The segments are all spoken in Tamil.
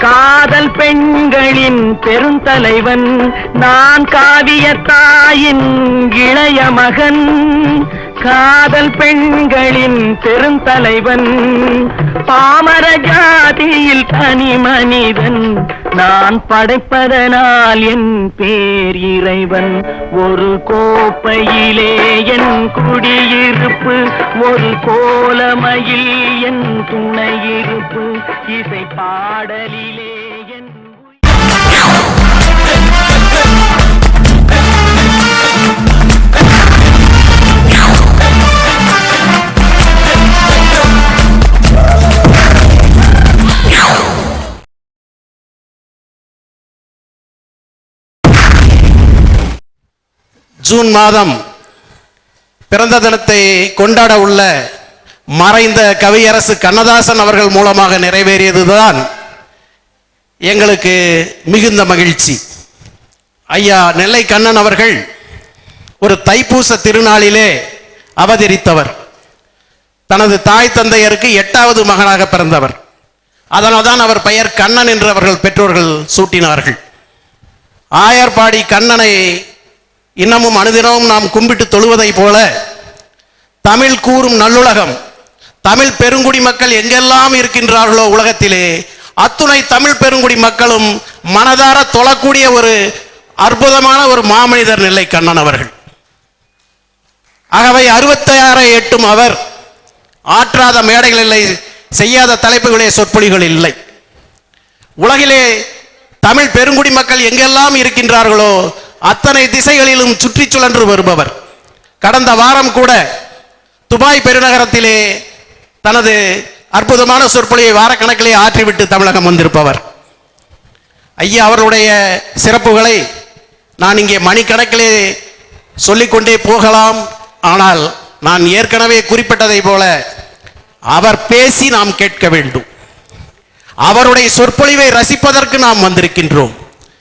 காதல் பெண்களின் பெருந்தலைவன் நான் காவியத்தாயின் இளைய மகன். காதல் பெண்களின் பெருந்தலைவன் பாமர ஜாதியில் தனி மனிதன் நான் படைப்பதனால் என் பேர் இறைவன். ஒரு கோப்பையிலே என் குடியிருப்பு ஒரு கோலமையில் என் துணையிருப்பு. இசை பாடலிலே ஜூன் மாதம் பிறந்த தினத்தை கொண்டாட உள்ள மறைந்த கவியரசு கண்ணதாசன் அவர்கள் மூலமாக நிறைவேறியதுதான் எங்களுக்கு மிகுந்த மகிழ்ச்சி. ஐயா நெல்லை கண்ணன் அவர்கள் ஒரு தைப்பூச திருநாளிலே அவதரித்தவர். தனது தாய் தந்தையருக்கு எட்டாவது மகனாக பிறந்தவர். அதனால்தான் அவர் பெயர் கண்ணன் என்று அவர்கள் பெற்றோர்கள் சூட்டினார்கள். ஆயர்பாடி கண்ணனை இன்னமும் அனுதினமும் நாம் கும்பிட்டு தொழுவதைப் போல தமிழ் கூறும் நல்லுலகம் தமிழ் பெருங்குடி மக்கள் எங்கெல்லாம் இருக்கின்றார்களோ உலகத்திலே அத்துணை தமிழ் பெருங்குடி மக்களும் மனதார தொழக்கூடிய ஒரு அற்புதமான ஒரு மாமனிதர் நெல்லை கண்ணன் அவர்கள். ஆகவே அறுபத்தாறை எட்டும் அவர் ஆற்றாத மேடைகள் இல்லை செய்யாத தலைப்புகளே சொற்பொழிகள் இல்லை. உலகிலே தமிழ் பெருங்குடி மக்கள் எங்கெல்லாம் இருக்கின்றார்களோ அத்தனை திசைகளிலும் சுற்றி சுழன்று வருபவர். கடந்த வாரம் கூட துபாய் பெருநகரத்திலே தனது அற்புதமான சொற்பொழிவை வாரக்கணக்கிலே ஆற்றிவிட்டு தமிழகம் வந்திருப்பவர். ஐயா அவர்களுடைய சிறப்புகளை நான் இங்கே மணிக்கணக்கிலே சொல்லிக்கொண்டே போகலாம். ஆனால் நான் ஏற்கனவே குறிப்பிட்டதை போல அவர் பேசி நாம் கேட்க வேண்டும். அவருடைய சொற்பொழிவை ரசிப்பதற்கு நாம் வந்திருக்கின்றோம்.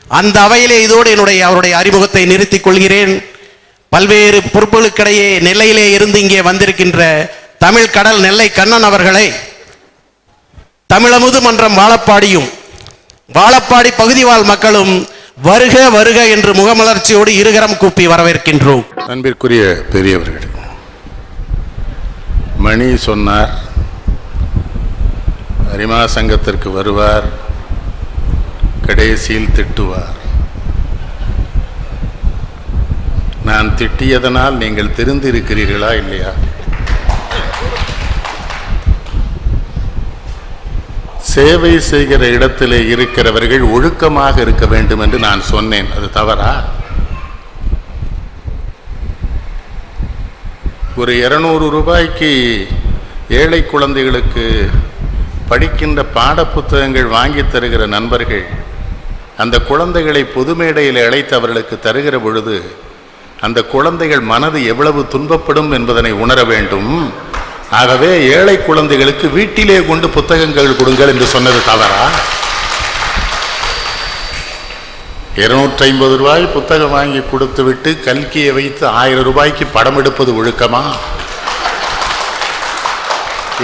அந்த அவையிலே இதோடு என்னுடைய அவருடைய அறிமுகத்தை நிறுத்திக் கொள்கிறேன். பல்வேறு பொறுப்புகளுக்கிடையே நெல்லையிலே இருந்து இங்கே வந்திருக்கின்ற தமிழ் கடல் நெல்லை கண்ணன் அவர்களை தமிழமுது மன்றம் வாழப்பாடியும் வாழப்பாடி பகுதிவாழ் மக்களும் வருக வருக என்று முகமலர்ச்சியோடு இருகரம் கூப்பி வரவேற்கின்றோம். அன்பிற்குரிய பெரியவர்கள் மணி சொன்னார் அரிமா சங்கத்திற்கு வருவார் கடைசியில் திட்டுவார். நான் திட்டியதனால் நீங்கள் திருந்திருக்கிறீர்களா இல்லையா? சேவை செய்கிற இடத்திலே இருக்கிறவர்கள் ஒழுக்கமாக இருக்க வேண்டும் என்று நான் சொன்னேன். அது தவறா? ஒரு இருநூறு ரூபாய்க்கு ஏழை குழந்தைகளுக்கு படிக்கின்ற பாட புத்தகங்கள் வாங்கி தருகிற நண்பர்கள் அந்த குழந்தைகளை பொது மேடையில் அழைத்து அவர்களுக்கு தருகிற பொழுது அந்த குழந்தைகள் மனது எவ்வளவு துன்பப்படும் என்பதனை உணர வேண்டும். ஆகவே ஏழை குழந்தைகளுக்கு வீட்டிலே கொண்டு புத்தகங்கள் கொடுங்கள் என்று சொன்னது தவறா? இருநூற்றி ஐம்பது ரூபாய் புத்தகம் வாங்கி கொடுத்து விட்டு கல்கியை வைத்து ஆயிரம் ரூபாய்க்கு படம் எடுப்பது ஒழுக்கமா?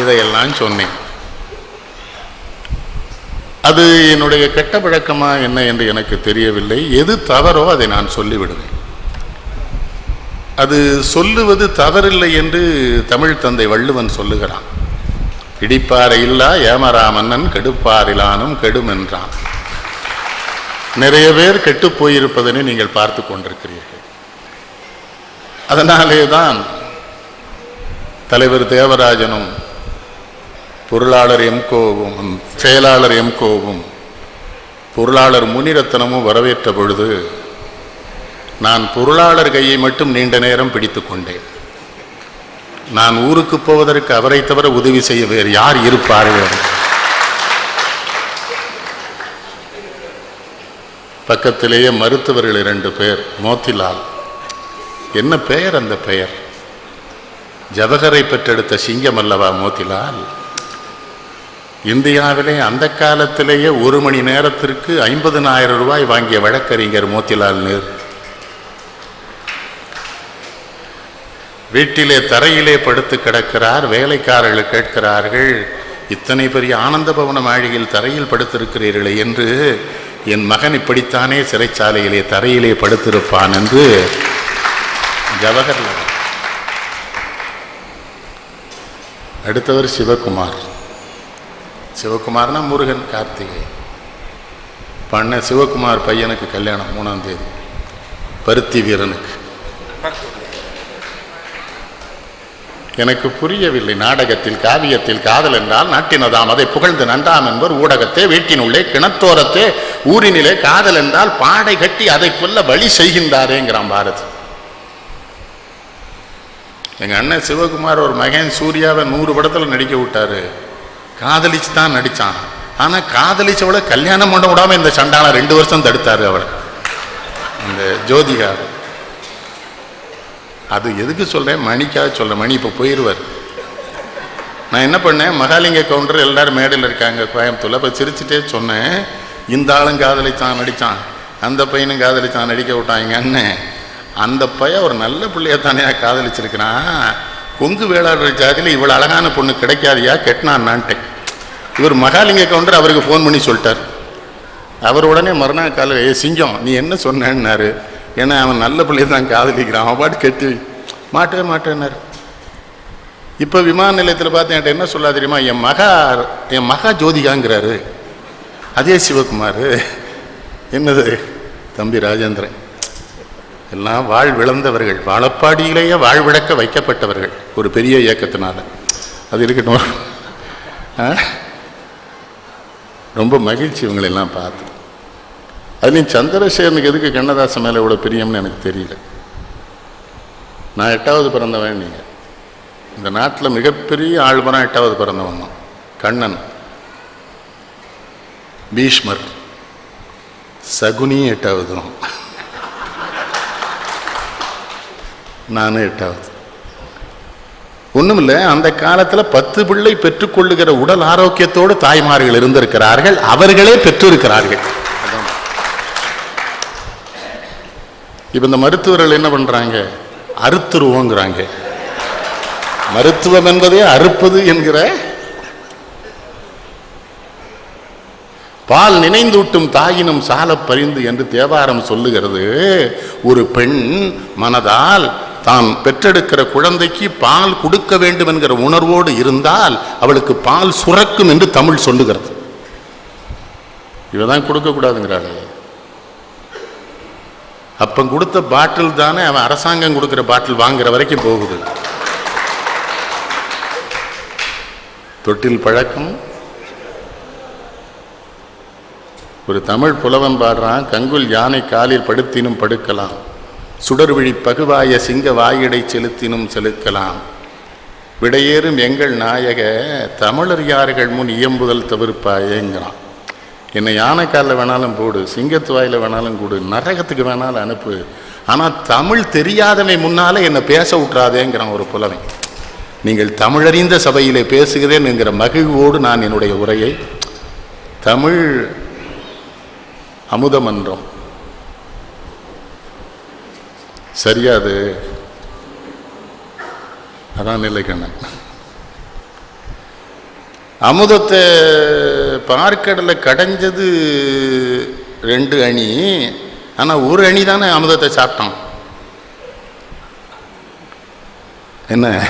இதையெல்லாம் சொன்னேன். அது என்னுடைய கெட்ட பழக்கமா என்ன என்று எனக்கு தெரியவில்லை. எது தவறோ அதை நான் சொல்லிவிடுவேன். அது சொல்லுவது தவறில்லை என்று தமிழ் தந்தை வள்ளுவன் சொல்லுகிறான். இடிப்பாறை இல்லா ஏமரா மன்னன் கெடுப்பாரிலானும் கெடும் என்றான் நிறைய பேர் கெட்டு போயிருப்பதனை நீங்கள் பார்த்து கொண்டிருக்கிறீர்கள். அதனாலே தான் தலைவர் தேவராஜனும் பொருளாளர் எம்கோவும் செயலாளர் எம்கோவும் பொருளாளர் முனிரத்னமும் வரவேற்ற பொழுது நான் பொருளாளர் கையை மட்டும் நீண்ட நேரம் பிடித்து கொண்டேன். நான் ஊருக்கு போவதற்கு அவரை தவிர உதவி செய்ய வேறு யார் இருப்பார்கள் பக்கத்திலேயே மருத்துவர்கள் இரண்டு பேர் மோத்திலால். என்ன பெயர் அந்த பெயர்? ஜவஹரை பெற்றெடுத்த சிங்கம் அல்லவா மோத்திலால்? இந்தியாவிலே அந்த காலத்திலேயே ஒரு மணி நேரத்திற்கு ஐம்பதனாயிரம் ரூபாய் வாங்கிய வழக்கறிஞர் மோத்திலால் நேரு. வீட்டிலே தரையிலே படுத்து கிடக்கிறார் வேலைக்காரர்கள் கேட்கிறார்கள் இத்தனை பெரிய ஆனந்த பவன மாளிகையில் தரையில் படுத்திருக்கிறீர்களே என்று என் மகன் இப்படித்தானே சிறைச்சாலையிலே தரையிலே படுத்திருப்பான் என்று ஜவஹர்லால். அடுத்தவர் சிவகுமார். சிவகுமார்னா முருகன் கார்த்திகை. பண்ண சிவகுமார் பையனுக்கு கல்யாணம் மூணாம் தேதி. பருத்தி வீரனுக்கு. எனக்கு புரியவில்லை நாடகத்தில் காவியத்தில் காதல் என்றால் நாட்டினதாம். அதை புகழ்ந்து நன்றாம் என்பர் ஊடகத்தே வீட்டினுள்ளே கிணத்தோரத்தே ஊரினிலே காதல் என்றால் பாடை கட்டி அதை கொல்ல வழி செய்கின்றாரேங்கிறான் பாரதி. எங்கள் அண்ணன் சிவகுமார் ஒரு மகன் சூர்யாவை நூறு படத்தில் நடிக்க விட்டாரு. காதலிச்சு தான் நடித்தான் ஆனால் காதலிச்சவளை கல்யாணம் பண்ண விடாமல் இந்த சண்டாளன் ரெண்டு வருஷம் தடுத்தாரு அவளை அந்த ஜோதிகா. அது எதுக்கு சொல்கிறேன் மணிக்காக சொல்கிறேன் மணி இப்போ போயிடுவார் நான் என்ன பண்ணேன்? மகாலிங்க கவுண்டர் எல்லாரும் மேடையில் இருக்காங்க கோயம்புத்தூரில். இப்போ சிரிச்சுட்டே சொன்னேன் இந்த ஆளும் காதலிச்சான் நடித்தான் அந்த பையனும் காதலிச்சான் நடிக்க விட்டான் அண்ணன் அந்த பையன் ஒரு நல்ல பிள்ளைய தானே காதலிச்சிருக்கிறான். கொங்கு வேளாளர் ஜாதியில் இவ்வளோ அழகான பொண்ணு கிடைக்காதியா? கெட்டினான்னான்ட்டேன். இவர் மகாலிங்க கவுண்டர் அவருக்கு ஃபோன் பண்ணி சொல்லிட்டார். அவர் உடனே மறுநாள் காலையில் ஏ சிங்கம் நீ என்ன சொன்னேன்னாரு? ஏன்னா அவன் நல்ல பிள்ளைய தான் காதலிக்கிறான். அவன் பாட்டு கட்டி மாட்டவே மாட்டேன்னாரு இப்போ விமான நிலையத்தில் பார்த்து என்கிட்ட என்ன சொல்லாது தெரியுமா? என் மகா என் மகா ஜோதிகாங்கிறாரு. அதே சிவகுமார். என்னது? தம்பி ராஜேந்திரன். எல்லாம் வாழ்விழந்தவர்கள் வாழப்பாடியிலேயே வாழ்விழக்க வைக்கப்பட்டவர்கள். ஒரு பெரிய இயக்கத்தினால. அது இருக்கட்டும். ஆ? ரொம்ப மகிழ்ச்சி இவங்களெல்லாம் பார்த்து. அதுலேயும் சந்திரசேகரனுக்கு எதுக்கு கண்ணதாசன் மேலே இவ்வளோ பிரியம்னு எனக்கு தெரியல. நான் எட்டாவது பிறந்தவன் நீங்கள் இந்த நாட்டில் மிகப்பெரிய ஆழ்வனாக எட்டாவது பிறந்தவன் தான். கண்ணன். பீஷ்மர். சகுனி எட்டாவது தான். நானும் எட்டாவது. ஒண்ணுமில்ல அந்த காலத்துல பத்து பிள்ளை பெற்றுக்கொள்ளுகிற உடல் ஆரோக்கியத்தோடு தாய்மார்கள் இருந்திருக்கிறார்கள். அவர்களே பெற்றிருக்கிறார்கள். இப்போ இந்த மருத்துவர்கள் என்ன பண்றாங்க? அறுத்துருவோங்கிறாங்க. மருத்துவம் என்பதே அறுப்பது என்கிற பால் நினைந்தூட்டும் தாயினும் சாலப் பரிந்து என்று தேவாரம் சொல்லுகிறது. ஒரு பெண் மனதால் தான் பெற்றெடுக்கிற குழந்தைக்கு பால் கொடுக்க வேண்டும் என்கிற உணர்வோடு இருந்தால் அவளுக்கு பால் சுரக்கும் என்று தமிழ் சொல்லுகிறது. இவதான் தான் கூடாதுங்கிறாள். அப்போ கொடுத்த பாட்டில் தானே அவன் அரசாங்கம் கொடுக்குற பாட்டில் வாங்குற வரைக்கும் போகுது. தொட்டில் பழக்கம். ஒரு தமிழ் புலவன் பாடுறான் கங்குல் யானை காலில் படுத்தினும் படுக்கலாம். சுடர்விழி பகுவாய சிங்க வாயிடை செலுத்தினும் செலுத்தலாம் விடையேறும் எங்கள் நாயக தமிழர் யார்கள் முன் இயம்புதல் தவிர்ப்பாயேங்கிறான். என்னை யானைக்காலில் வேணாலும் போடு சிங்கத்துவாயில் வேணாலும் கூடு நரகத்துக்கு வேணாலும் அனுப்பு. ஆனால் தமிழ் தெரியாதவை முன்னால் என்னை பேச விட்றாதேங்கிறான் ஒரு புலவன் நீங்கள் தமிழறிந்த சபையிலே பேசுகிறேன் என்கிற மகிழ்வோடு நான் என்னுடைய உரையை தமிழ் அமுதமன்றம் சரியா அது? அதான் நிலைக்கண்ணன். அமுதத்தை பார்க்கடலை கடைஞ்சது ரெண்டு அணி. ஆனால் ஒரு அணி தானே அமுதத்தை சாப்பிட்டான். என்ன?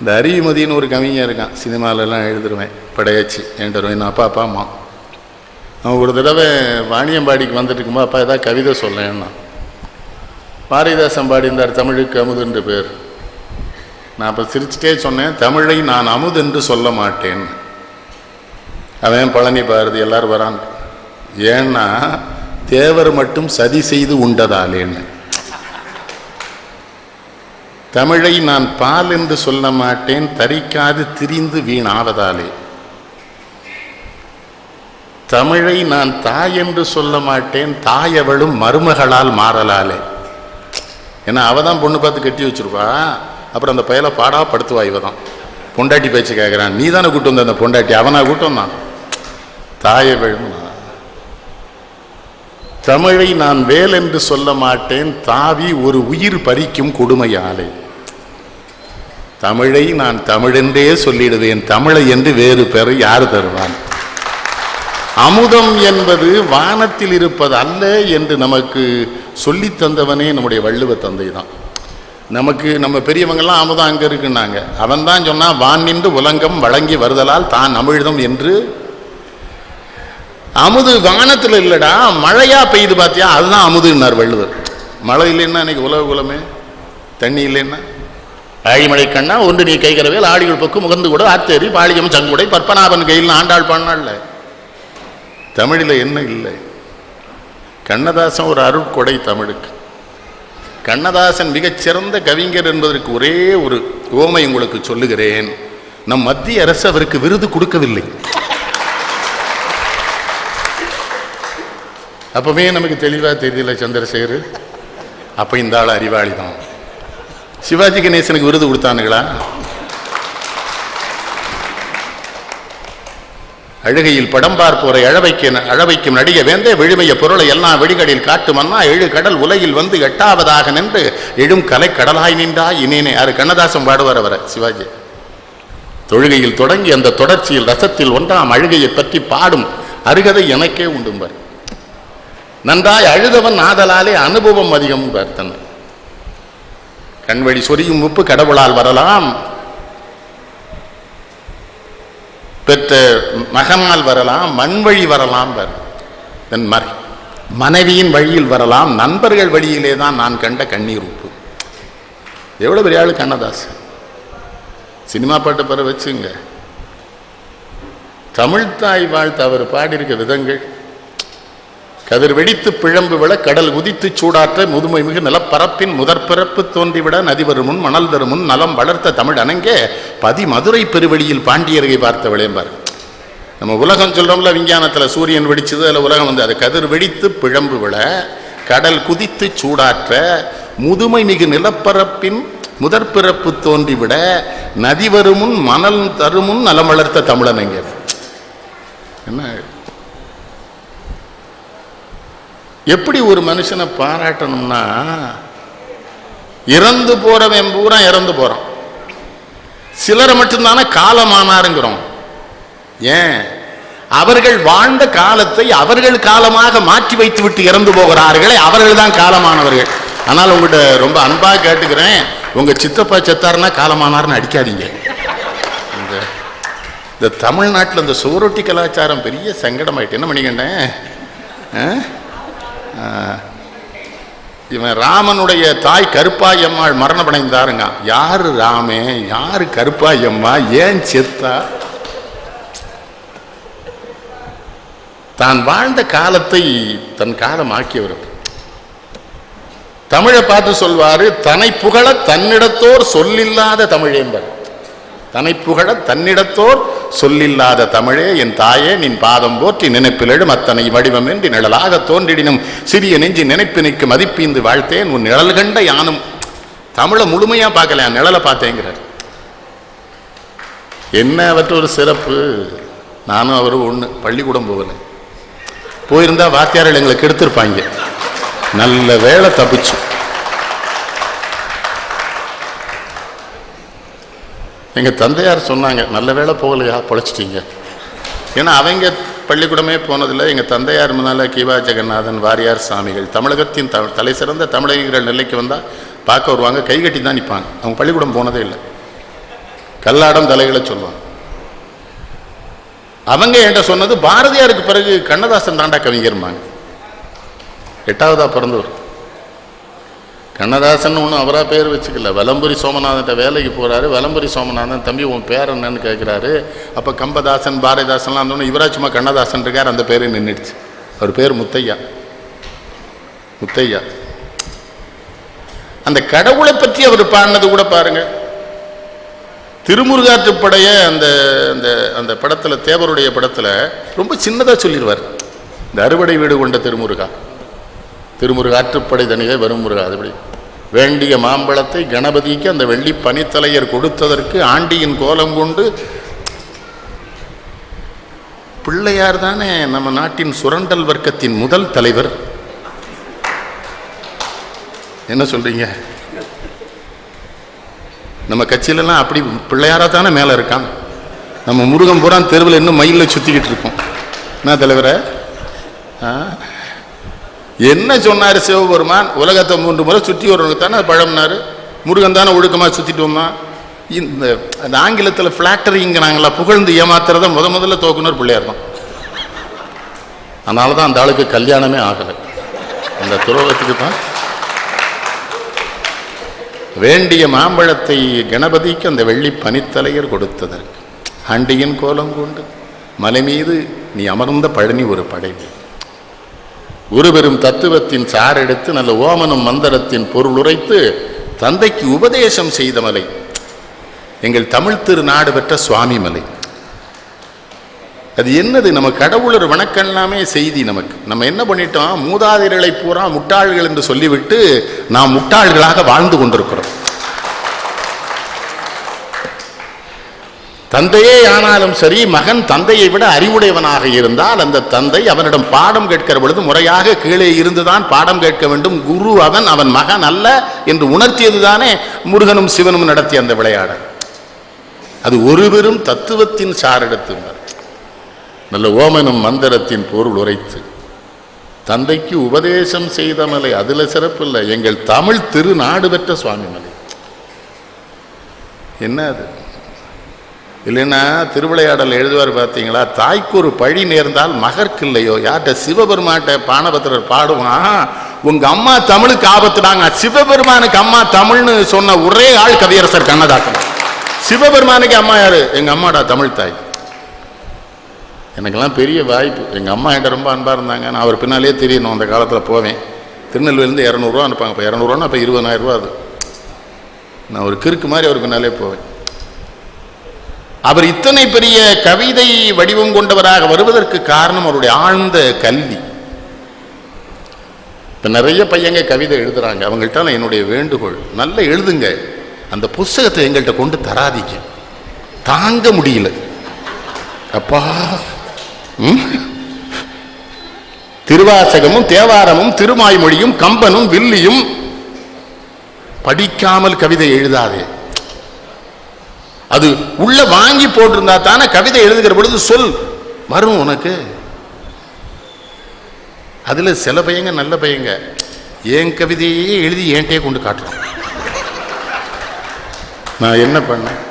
இந்த அறிவுமதின்னு ஒரு கவிஞன் இருக்கான். சினிமாலெல்லாம் எழுதுருவேன். படையாச்சு. என்கிட்ட என் அப்பா அப்பா அம்மா. ஒரு தடவை வாணியம்பாடிக்கு வந்துட்டு இருக்கும்போது அப்பா ஏதாவது கவிதை சொல்லேன்னா பாரதிதாசன் பாடியிருந்தார் தமிழுக்கு அமுதுன்ற பேர். நான் அப்போ சிரிச்சுட்டே சொன்னேன் தமிழை நான் அமுது என்று சொல்ல மாட்டேன். அவன் பழனி பாரதி எல்லாரும் வரான் ஏன்னா தேவர் மட்டும் சதி செய்து உண்டதாலேன்னு. தமிழை நான் பால் என்று சொல்ல மாட்டேன் தரிக்காது திரிந்து வீணாவதாலே. தமிழை நான் தாய் என்று சொல்ல மாட்டேன் தாயவளும் மருமகளால் மாறலாலே. ஏன்னா அவள் தான் பொண்ணு பார்த்து கட்டி வச்சுருப்பா. அப்புறம் அந்த பயலை பாடா படுத்துவா இவ தான். பொண்டாட்டி பேச்சு கேட்குறான் நீ தானே கூட்டு வந்த அந்த பொண்டாட்டி? அவனா கூட்டம் தான். தாயவளும் தமிழை நான் வேல் என்று சொல்ல மாட்டேன் தாவி ஒரு உயிர் பறிக்கும் கொடுமையாலே. தமிழை நான் தமிழென்றே சொல்லிடுவேன் தமிழை என்று வேறு பெற யார் தருவான்? அமுதம் என்பது வானத்தில் இருப்பது அல்ல என்று நமக்கு சொல்லித் தந்தவனே நம்முடைய வள்ளுவ தந்தை தான் நமக்கு நம்ம பெரியவங்கள்லாம் அமுதம் அங்கே இருக்குன்னாங்க. அவன் தான் சொன்னான் வான் நின்று உலங்கம் வழங்கி வருதலால் தான் அமிழ்தம் என்று. அமுது வானத்தில் இல்லைடா மழையா பெய்யுது பார்த்தியா அதுதான் அமுதுன்னார் வள்ளுவர். மழை இல்லைன்னா இன்னைக்கு உலக குலமே? தண்ணி இல்லைன்னா? ஆழிமழை கண்ணா ஒன்று நீ கைகரவேல் ஆடிகள் பக்கம் முகந்து கூட ஆத்தேரி பாளியம் சங்குடை பற்பனாபன் கையில் ஆண்டாள் பாடினாள்ல தமிழில் என்ன இல்லை? கண்ணதாசன் ஒரு அருட்கொடை தமிழுக்கு. கண்ணதாசன் மிகச்சிறந்த கவிஞர் என்பதற்கு ஒரே ஒரு ஓமை உங்களுக்கு சொல்லுகிறேன். நம் மத்திய அரசு அவருக்கு விருது கொடுக்கவில்லை. அப்பவே நமக்கு தெளிவாக தெரியல சந்திரசேகர்? அப்போ இந்த ஆள் அறிவாளி தான். சிவாஜி கணேசனுக்கு விருது கொடுத்தானுங்களா? அழுகையில் படம் பார்ப்போரை அழவைக்கு அழவைக்கும் நடிக வேந்தே விழுமைய பொருளை எல்லாம் வெடிகளில் காட்டு மன்னா எழு கடல் உலகில் வந்து எட்டாவதாக நின்று எழும் கலை கடலாய் நின்றா இனேனே யாரு கண்ணதாசன் பாடுவார் அவரை சிவாஜி. தொழுகையில் தொடங்கி அந்த தொடர்ச்சியில் ரசத்தில் ஒன்றாம் அழுகையை பற்றி பாடும் அருகதை எனக்கே உண்டும்பார். நன்றாய் அழுதவன் ஆதலாலே அனுபவம் அதிகம் தன்னை. கண்வழி சொரியும் உப்பு கடவுளால் வரலாம் பெற்ற மகனால் வரலாம் மண் வழி வரலாம் வர். மறை மனைவியின் வழியில் வரலாம் நண்பர்கள் வழியிலே தான் நான் கண்ட கண்ணீர் உப்பு. எவ்வளோ பெரிய ஆளு கண்ணதாசன் சினிமா பாட்டு பெற வச்சுங்க. தமிழ்தாய் வாழ்த்து அவர் பாடியிருக்க விதங்கள். கதிர் வெடித்து பிழம்பு விழ கடல் உதித்து சூடாற்ற முதுமை மிகு நிலப்பரப்பின் முதற்பிறப்பு தோன்றிவிட நதி வருமுன் மணல் தருமுன் நலம் வளர்த்த தமிழ் அணங்கே பதி மதுரை பெருவெளியில் பாண்டியர்கை பார்த்த விளையம்பார் நம்ம உலகம் சொல்கிறோம்ல விஞ்ஞானத்தில் சூரியன் வெடிச்சது அதில் உலகம் வந்து அது கதிர் வெடித்து பிழம்பு விழ கடல் குதித்து சூடாற்ற முதுமை மிகு நிலப்பரப்பின் முதற்பிறப்பு தோன்றிவிட நதி வருமுன் மணல் தருமுன் நலம் வளர்த்த தமிழனங்க என்ன எப்படி ஒரு மனுஷனை பாராட்டணும்னா இறந்து போறவன் பூரா இறந்து போறான். சிலரை மட்டும்தானே காலமானாருங்கிறோம். ஏன்? அவர்கள் வாழ்ந்த காலத்தை அவர்கள் காலமாக மாற்றி வைத்து விட்டு இறந்து போகிறார்களே அவர்கள் தான் காலமானவர்கள். ஆனால் உங்கள்கிட்ட ரொம்ப அன்பாக கேட்டுக்கிறேன். உங்க சித்தப்பா செத்தாருன்னா காலமானார்னு அடிக்காதீங்க. இந்த இந்த தமிழ்நாட்டில் இந்த சுவரொட்டி கலாச்சாரம் பெரிய சங்கடமாயிட்டு என்ன பண்ணிக்கிட்டேன்? ஆ. இவன் ராமனுடைய தாய் கருப்பாயம்மாள் மரணமடைந்தாருங்க. யாரு ராமே? யாரு கருப்பாயம்மா? ஏன் செத்தா? தான் வாழ்ந்த காலத்தை தன் காலம் ஆக்கியவர் தமிழை பார்த்து சொல்வாரு தன்னை புகழ தன்னிடத்தோர் சொல்லில்லாத தமிழேம்பர். தன்னை புகழ தன்னிடத்தோர் சொல்லில்லாத தமிழே என் தாயே நின் பாதம் போற்றி நினைப்பிலெழும் அத்தனை வடிவமின்றி நிழலாக தோன்றிடினும். சிறிய நெஞ்சு நினைப்பு நிற்கு மதிப்பீந்து வாழ்த்தேன். உன் நிழல் கண்ட யானும் தமிழை முழுமையா பார்க்கல நிழலை பார்த்தேங்கிறார். என்ன அவற்ற ஒரு சிறப்பு? நானும் அவரும் ஒன்று பள்ளிக்கூடம் போகல. போயிருந்தா வாத்தியார்கள் எங்களுக்கு எடுத்திருப்பாங்க நல்ல வேலை தப்பிச்சு. எங்கள் தந்தையார் சொன்னாங்க நல்ல வேலை போகலையா? பொழைச்சிட்டிங்க. ஏன்னா அவங்க பள்ளிக்கூடமே போனதில்லை. எங்கள் தந்தையார் முன்னால் கிவா ஜெகநாதன் வாரியார் சாமிகள் தமிழகத்தின் த தலை சிறந்த தமிழகங்கள் நிலைக்கு வந்தால் பார்க்க வருவாங்க. கை கட்டி தான் நிற்பாங்க அவங்க பள்ளிக்கூடம் போனதே இல்லை. கல்லாடம் தலைகளை சொல்லுவாங்க. அவங்க என்கிட்ட சொன்னது பாரதியாருக்கு பிறகு கண்ணதாசன் தாண்டா கவிஞர்மாங்க எட்டாவதாக பிறந்தவர். கண்ணதாசன் ஒன்றும் அவராக பேர் வச்சுக்கல. வலம்புரி சோமநாதன்ட்ட வேலைக்கு போகிறாரு வலம்புரி சோமநாதன் தம்பி உன் பேர் என்னன்னு கேட்குறாரு அப்போ கம்பதாசன் பாரதிதாசன்லாம் அந்த இவரா சும்மா கண்ணதாசன் இருக்கார். அந்த பேரே நின்றுடுச்சு அவர் பேர் முத்தையா. முத்தையா. அந்த கடவுளை பற்றி அவர் பாடினது கூட பாருங்க. திருமுருகாற்றுப்படைய அந்த அந்த அந்த படத்தில் தேவருடைய படத்தில் ரொம்ப சின்னதாக சொல்லிடுவார் இந்த அறுவடை வீடு கொண்ட திருமுருகா. திருமுருகாற்றுப்படை தனியே வரும் முருகா அதுபடி வேண்டிய மாம்பழத்தை கணபதிக்கு அந்த வெள்ளி பனித்தலையர் கொடுத்ததற்கு ஆண்டியின் கோலம் கொண்டு பிள்ளையார் தானே நம்ம நாட்டின் சுரண்டல் வர்க்கத்தின் முதல் தலைவர். என்ன சொல்றீங்க? நம்ம கட்சியிலலாம் அப்படி பிள்ளையாராக தானே மேலே இருக்கான். நம்ம முருகன் பூரா தெருவில் இன்னும் மயிலில் சுற்றிக்கிட்டு இருக்கோம். என்ன தலைவரை? ஆ? என்ன சொன்னார் சிவபெருமான்? உலகத்தை மூன்று முறை சுற்றி வரவனுக்கு தானே பழம்னாரு. முருகன் தானே ஒழுக்கமாக சுற்றிட்டு இந்த அந்த ஆங்கிலத்தில் ஃப்ளாட்டரிங்கிறாங்களா புகழ்ந்து ஏமாத்துறத முத முதல்ல தோக்குனர் பிள்ளையார் தான். அதனால தான் அந்த ஆளுக்கு கல்யாணமே ஆகலை. அந்த துரோகத்துக்கு தான். வேண்டிய மாம்பழத்தை கணபதிக்கு அந்த வெள்ளி பனித்தலையர் கொடுத்ததற்கு. ஆண்டியின் கோலம் கொண்டு மலை மீது நீ அமர்ந்த பழனி ஒரு படை ஒரு பெரும் தத்துவத்தின் சாரெடுத்து நல்ல ஓமனம் மந்திரத்தின் பொருள் உரைத்து தந்தைக்கு உபதேசம் செய்த மலை. எங்கள் தமிழ் திருநாடு பெற்ற சுவாமி மலை. அது என்னது? நம்ம கடவுளர் வணக்கம் எல்லாமே செய்தி நமக்கு. நம்ம என்ன பண்ணிட்டோம்? மூதாதையர்களை பூரா முட்டாள்கள் என்று சொல்லிவிட்டு நாம் முட்டாள்களாக வாழ்ந்து கொண்டிருக்கிறோம். தந்தையே ஆனாலும் சரி மகன் தந்தையை விட அறிவுடையவனாக இருந்தால் அந்த தந்தை அவனிடம் பாடம் கேட்கிற பொழுது முறையாக கீழே இருந்துதான் பாடம் கேட்க வேண்டும். குரு அவன் அவன் மகன் அல்ல என்று உணர்த்தியது தானே முருகனும் சிவனும் நடத்திய அந்த விளையாடல் அது ஒரு பெரும் தத்துவத்தின் சாரெடுத்து நல்ல ஓமனும் மந்திரத்தின் பொருள் உரைத்து. தந்தைக்கு உபதேசம் செய்த மலை அதில் சிறப்பு இல்லை. எங்கள் தமிழ் திருநாடு பெற்ற சுவாமி மலை என்ன அது? இல்லைன்னா திருவிளையாடல் எழுதுவார் பார்த்தீங்களா? தாய்க்கு ஒரு பழி நேர்ந்தால் மகற்கு இல்லையோ? யார்கிட்ட சிவபெருமான்கிட்ட பானபத்திரர் பாடுவான்? உங்கள் அம்மா தமிழுக்கு ஆபத்துடாங்க. சிவபெருமானுக்கு அம்மா தமிழ்னு சொன்ன ஒரே ஆள் கவியரசர் கண்ணதாசன். சிவபெருமானுக்கு அம்மா யார்? எங்கள் அம்மாடா தமிழ் தாய். எனக்கெல்லாம் பெரிய வாய்ப்பு. எங்கள் அம்மா என்கிட்ட ரொம்ப அன்பாக இருந்தாங்க. நான் அவர் பின்னாலே தெரியணும் அந்த காலத்தில் போவேன். திருநெல்வேலிருந்து இரநூறுவா அனுப்பாங்க இப்போ இரநூறுவான்னா இப்போ இருபதாயிரரூவா அது. நான் ஒரு கிறுக்கு மாதிரி அவர் பின்னாலே போவேன். அவர் இத்தனை பெரிய கவிதை வடிவம் கொண்டவராக வருவதற்கு காரணம் அவருடைய ஆழ்ந்த கல்வி. இப்போ நிறைய பையங்க கவிதை எழுதுகிறாங்க அவங்கள்ட்ட என்னுடைய வேண்டுகோள். நல்லா எழுதுங்க. அந்த புஸ்தகத்தை எங்கள்கிட்ட கொண்டு தராதீங்க. தாங்க முடியல. அப்பா. திருவாசகமும் தேவாரமும் திருமாய்மொழியும் கம்பனும் வில்லியும் படிக்காமல் கவிதை எழுதாதே. அது உள்ள வாங்கி போட்டிருந்தா தானே கவிதை எழுதுகிற பொழுது சொல் வரும் உனக்கு. அதில் சில பையங்க நல்ல பையங்க. என் கவிதையே எழுதி என்கிட்டே கொண்டு காட்டுறான். நான் என்ன பண்ணேன்?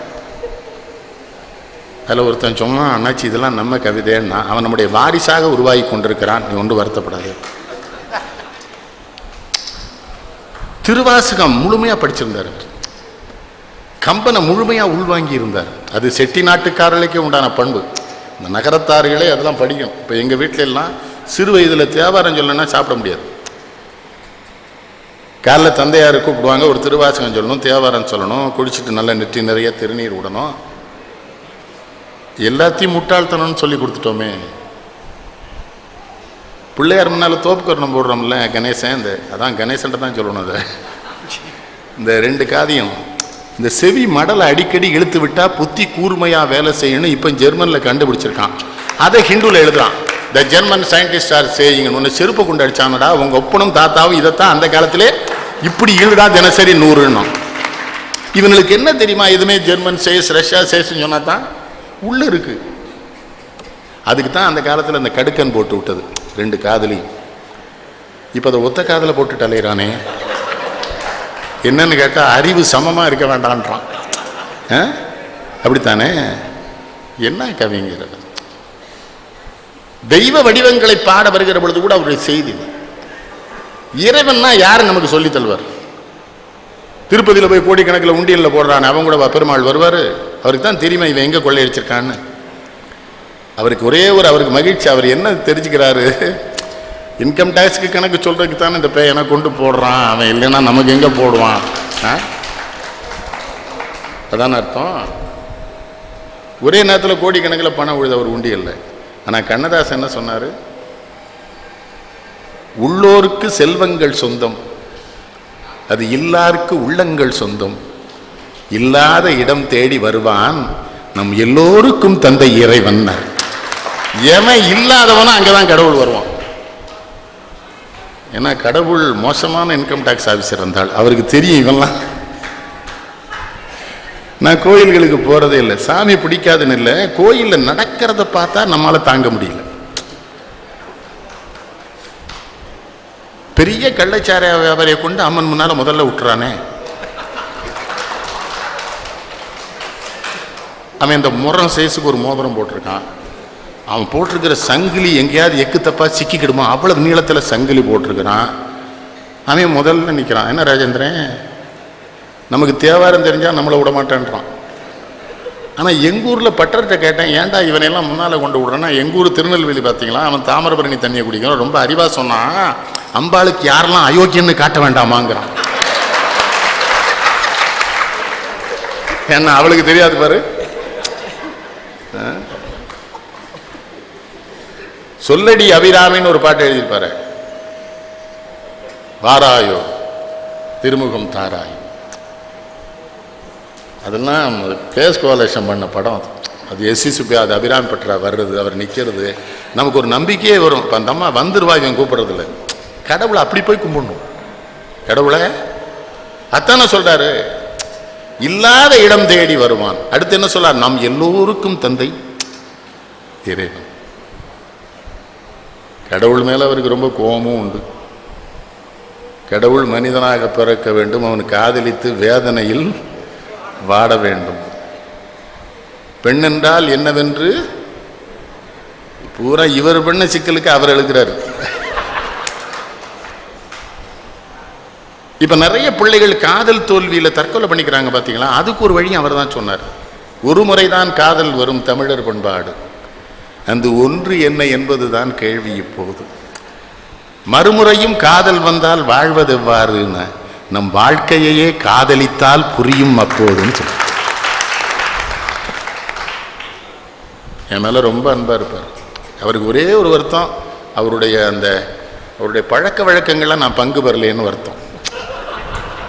அதில் ஒருத்தன் சொன்னான் அண்ணாச்சி இதெல்லாம் நம்ம கவிதைன்னா அவன் நம்முடைய வாரிசாக உருவாகி கொண்டிருக்கிறான். நீ ஒன்று வருத்தப்படாது. திருவாசகம் முழுமையாக படிச்சிருந்தார். அவர். கம்பனை முழுமையாக உள்வாங்கி இருந்தார். அது செட்டி நாட்டுக்காரர்களுக்கே உண்டான பண்பு. இந்த நகரத்தார்களே அதெல்லாம் படிக்கும் இப்போ எங்கள் வீட்டில எல்லாம் சிறு வயதில் தேவாரம் சொல்லணும்னா சாப்பிட முடியாது. காலைல தந்தையார் கூப்பிடுவாங்க ஒரு திருவாசகம் சொல்லணும் தேவாரம் சொல்லணும் குடிச்சிட்டு நல்லா நெற்றி நிறைய திருநீர் விடணும் எல்லாத்தையும் முட்டாள்தனம்னு சொல்லி கொடுத்துட்டோமே. பிள்ளையார் முன்னால் தோப்புக்கரணம் போடுறோம்ல கணேசன் இந்த அதான் கணேசன்ட்ட தான் சொல்லணும் அதை. இந்த ரெண்டு காதியம் இந்த செவி மடலை அடிக்கடி இழுத்து விட்டால் புத்தி கூர்மையாக வேலை செய்யணும் இப்போ ஜெர்மனில் கண்டுபிடிச்சிருக்கான். அதை ஹிந்துவில் எழுதுறான். The German scientist are saying ஒன்று செருப்பு கொண்டு அடித்தானடா உங்கள் ஒப்பனும் தாத்தாவும் இதைத்தான் அந்த காலத்திலே இப்படி இழுடா தினசரி நூறுன்னும் இவனுக்கு என்ன தெரியுமா எதுவுமே? ஜெர்மன் சேஸ் ரஷ்யா சேஸ்ன்னு சொன்னால் தான் உள்ளே இருக்கு. அதுக்கு தான் அந்த காலத்தில் அந்த கடுக்கன் போட்டு விட்டது ரெண்டு காதலி. இப்போ அதை ஒத்த காதில் போட்டு அலையிறானே. என்னன்னு கேட்டால் அறிவு சமமாக இருக்க வேண்டான்றான் அப்படித்தானே? என்ன கவிங்கிறது? தெய்வ வடிவங்களை பாட வருகிற பொழுது கூட அவருடைய செய்தி இறைவன்னா யார் நமக்கு சொல்லி தருவார்? திருப்பதியில் போய் கோடிக்கணக்கில் உண்டியலில் போடுறான் அவன் கூட பெருமாள் வருவார்? அவருக்கு தான் தெரியுமா இவன் எங்கே கொள்ளையடிச்சிருக்கான்னு அவருக்கு ஒரே ஒரு அவருக்கு மகிழ்ச்சி. அவர் என்ன தெரிஞ்சுக்கிறாரு? இன்கம் டேக்ஸ்க்கு கணக்கு சொல்கிறதுக்கு தானே இந்த பையனை கொண்டு போடுறான். அவன் இல்லைன்னா நமக்கு எங்கே போடுவான்? ஆ? அர்த்தம்? ஒரே நேரத்தில் கோடிக்கணக்கில் பணம் உழுது அவர் உண்டியல்ல. ஆனால் கண்ணதாசன் என்ன சொன்னார்? உள்ளோருக்கு செல்வங்கள் சொந்தம். அது இல்லாருக்கு உள்ளங்கள் சொந்தம். இல்லாத இடம் தேடி வருவான். நம் எல்லோருக்கும் தந்தை இறைவன். எவன் இல்லாதவனும் அங்கதான் கடவுள் வருவான். ஏன்னா கடவுள் மோசமான இன்கம் டேக்ஸ் ஆஃபீஸர் இருந்தால் அவருக்கு தெரியும் இவெல்லாம் நான் கோயில்களுக்கு போறதே இல்லை. சாமி பிடிக்காதுன்னு இல்லை. கோயிலில் நடக்கிறத பார்த்தா நம்மளால தாங்க முடியல. பெரிய கள்ளச்சார வியாபாரியை கொண்டு அம்மன் முன்னால் முதல்ல விட்டுறானே அவன் இந்த முரம் சைஸுக்கு ஒரு மோதிரம் போட்டிருக்கான். அவன் போட்டிருக்கிற சங்கிலி எங்கேயாவது எக்கு தப்பாக சிக்கிக்கிடுமா? அவ்வளவு நீளத்தில் சங்கிலி போட்டிருக்கிறான். அவன் முதல்ல நிற்கிறான் என்ன ராஜேந்திரன்? நமக்கு தேவாரம் தெரிஞ்சால் நம்மளை விட மாட்டேன்றான். ஆனால் எங்கள் ஊரில் பட்டர்கிட்ட கேட்டேன் ஏன்டா இவனையெல்லாம் முன்னால் கொண்டு விடுறேன்னா எங்கள் ஊர் திருநெல்வேலி பார்த்தீங்களா அவன் தாமிரபரணி தண்ணியை குடிக்கிறான். ரொம்ப அறிவாக சொன்னான் அம்பாளுக்கு யாரெல்லாம் அயோக்கியன்னு காட்ட வேண்டாமாங்கிறான். என்ன அவளுக்கு தெரியாது பாரு. ஆ? சொல்லடி அபிராமின்னு ஒரு பாட்டு எழுதியிருப்பாரு. வாராயோ திருமுகம் தாராய். அதெல்லாம் கேஸ் கோலேஷன் பண்ண படம். அது. அது எஸ்சி சுப்பியா அது அபிராமி பற்றா வர்றது அவர் நிற்கிறது நமக்கு ஒரு நம்பிக்கையே வரும். இப்போ அந்த அம்மா வந்துருவா இவன் கூப்பிட்றதில்ல கடவுளை அப்படி போய் கும்பிடணும். கடவுளை அத்தானே சொல்கிறாரு இல்லாத இடம் தேடி வருவான். அடுத்து என்ன சொல்றார்? நாம் எல்லோருக்கும் தந்தை இறைவன். கடவுள் மேல அவருக்கு ரொம்ப கோபமும் உண்டு. கடவுள் மனிதனாக பிறக்க வேண்டும் அவன் காதலித்து வேதனையில் வாட வேண்டும். பெண்ணென்றால் என்னவென்று? பூரா இவர் பண்ண சிக்கலுக்கு அவர் எழுக்கிறார் இப்போ நிறைய பிள்ளைகள் காதல் தோல்வியில தற்கொலை பண்ணிக்கிறாங்க பார்த்தீங்களா அதுக்கு ஒரு வழி அவர் தான் சொன்னார். ஒரு முறைதான் காதல் வரும் தமிழர் பண்பாடு. அந்த ஒன்று என்ன என்பதுதான் கேள்வி இப்போது. மறுமுறையும் காதல் வந்தால் வாழ்வது எவ்வாறுன்னு நம் வாழ்க்கையையே காதலித்தால் புரியும் அப்போதுன்னு சொல்ல என் மேலே ரொம்ப அன்பாக இருப்பார். அவருக்கு ஒரே ஒரு வருத்தம் அவருடைய அந்த அவருடைய பழக்க வழக்கங்கள்லாம் நான் பங்கு பெறலேன்னு வருத்தம்.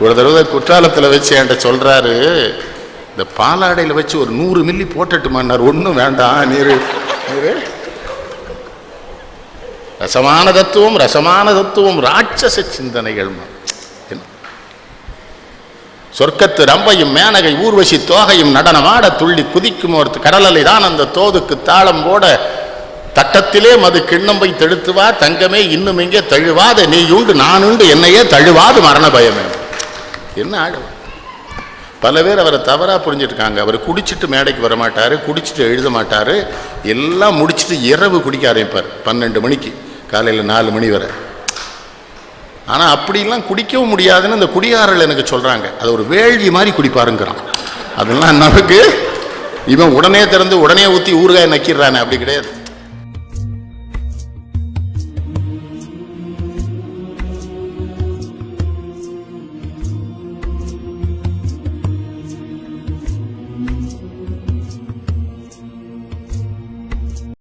ஒரு தடவை குற்றாலத்தில் வச்சு என்கிட்ட சொல்கிறாரு இந்த பாலாடையில் வச்சு ஒரு நூறு மில்லி போட்டுட்டுமான்னார் ஒன்றும் வேண்டாம் நீர் ரசமான தத்துவம் ரசமான தத்துவம் ராட்சச சிந்தனைகள் என்ன? சொர்க்கத்து ரம்பையும் மேனகை ஊர்வசி தோகையும் நடனமாட துள்ளி குதிக்கும் ஒரு கடலலை தான் அந்த தோதுக்கு தாளம் போட தட்டத்திலே மது கிண்ணம்பை தெழுத்துவா தங்கமே இன்னும் இங்கே தழுவாத நீ உண்டு நான் உண்டு என்னையே தழுவாது மரண பயமே. என்ன ஆடும் பல பேர் அவரை தவறாக புரிஞ்சிட்ருக்காங்க. அவர் குடிச்சிட்டு மேடைக்கு வர மாட்டார் குடிச்சிட்டு எழுத மாட்டார். எல்லாம் முடிச்சிட்டு இரவு குடிக்க ஆரம்பிப்பார் பன்னெண்டு மணிக்கு. காலையில் நாலு மணி வரை. ஆனால் அப்படிலாம் குடிக்கவும் முடியாதுன்னு அந்த குடிகாரர்கள் எனக்கு சொல்கிறாங்க அது ஒரு வேள்வி மாதிரி குடிப்பாருங்கிறான். அதெல்லாம் நமக்கு இவன் உடனே திறந்து உடனே ஊற்றி ஊறுகாய் நக்கிடுறானே அப்படி கிடையாது.